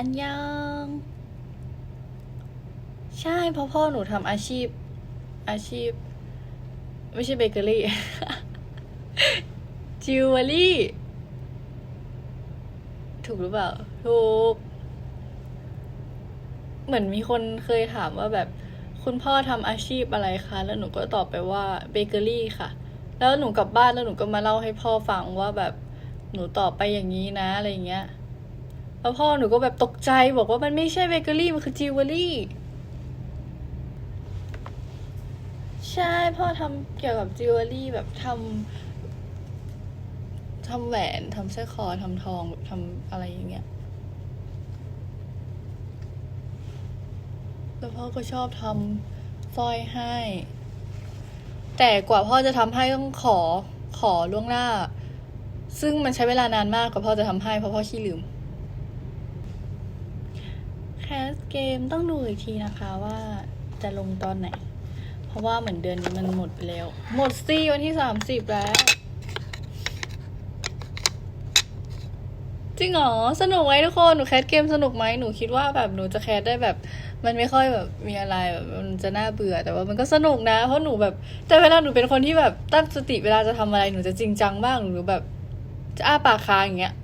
อันยัง ใช่เพราะพ่อหนูทำอาชีพ อาชีพ ไม่ใช่เบเกอรี่ จิวเวลรี่ ถูกหรือเปล่า ถูก เหมือนมีคนเคยถามว่าแบบ คุณพ่อทำอาชีพอะไรคะ แล้วหนูก็ตอบไปว่าเบเกอรี่ค่ะ แล้วหนูกลับบ้านแล้วหนูก็มาเล่าให้พ่อฟังว่าแบบหนูตอบไปอย่างนี้นะอะไรอย่างเงี้ย แล้วพ่อหนูก็แบบตกใจบอกว่ามันไม่ใช่เบเกอรี่มันคือจิวเวลรี่ ใช่พ่อทำเกี่ยวกับจิวเวลรี่แบบทำทำแหวนทำสร้อยคอทำทองแบบทำอะไรอย่างเงี้ยแล้วพ่อก็ชอบทำสร้อยให้ แต่กว่าพ่อจะทำให้ต้องขอขอล่วงหน้า ซึ่งมันใช้เวลานานมากกว่าพ่อจะทำให้เพราะพ่อขี้ลืม แคสเกมต้องดูอีกทีนะคะว่าจะลงตอนไหน เพราะว่าเหมือนเดือนนี้มันหมดไปแล้ว หมดซี่วันที่สามสิบแล้ว จริงเหรอ สนุกไหมทุกคน หนูแคสเกมสนุกไหมหนูคิดว่าแบบหนูจะแคสได้แบบ มันไม่ค่อยแบบมีอะไรแบบมันจะน่าเบื่อแต่ว่ามันก็สนุกนะ เพราะหนูแบบ แต่เวลาหนูเป็นคนที่แบบตั้งสติเวลาจะทำอะไรหนูจะจริงจังมากหนูแบบจะอ้าปากค้างอย่างเงี้ย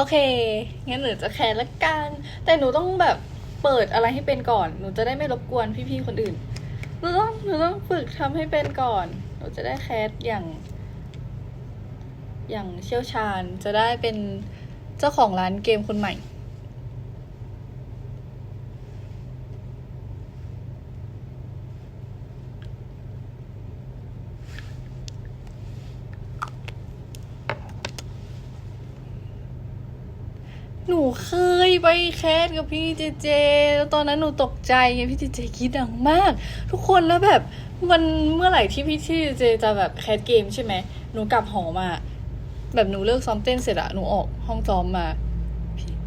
โอเค งั้นหนูจะแคร์ละกัน แต่หนูต้องแบบเปิดอะไรให้เป็นก่อน หนูจะได้ไม่รบกวนพี่ๆคนอื่น หนูต้อง หนูต้องฝึกทำให้เป็นก่อน หนูจะได้แคสอย่าง อย่างเชี่ยวชาญ จะได้เป็นเจ้าของร้านเกมคนใหม่ หนูเคยไปแคสกับพี่เจเจแล้วตอนนั้นหนูตกใจไงพี่เจเจกรีดดังมาก ทุกคนแล้วแบบมันเมื่อไหร่ที่พี่ที่เจเจจะแบบแคสเกมใช่ไหมหนูกลับหอมา แบบหนูเลิกซ้อมเต้นเสร็จอะหนูออกห้องซ้อมมา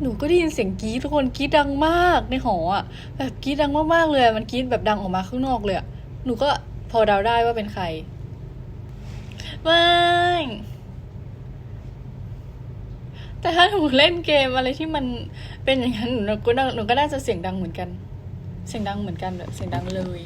หนูก็ได้ยินเสียงกรีดทุกคนกรีดดังมากในหออะแบบกรีดดังมากๆเลยมันกรีดแบบดังออกมาข้างนอกเลยหนูก็พอเดาได้ว่าเป็นใครไม่ แต่ถ้าหนูเล่นเกมอะไรที่มันเป็นอย่างนั้นหนูก็น่าหนูก็น่าจะเสียงดังเหมือนกัน เสียงดังเหมือนกันแบบเสียงดังเลย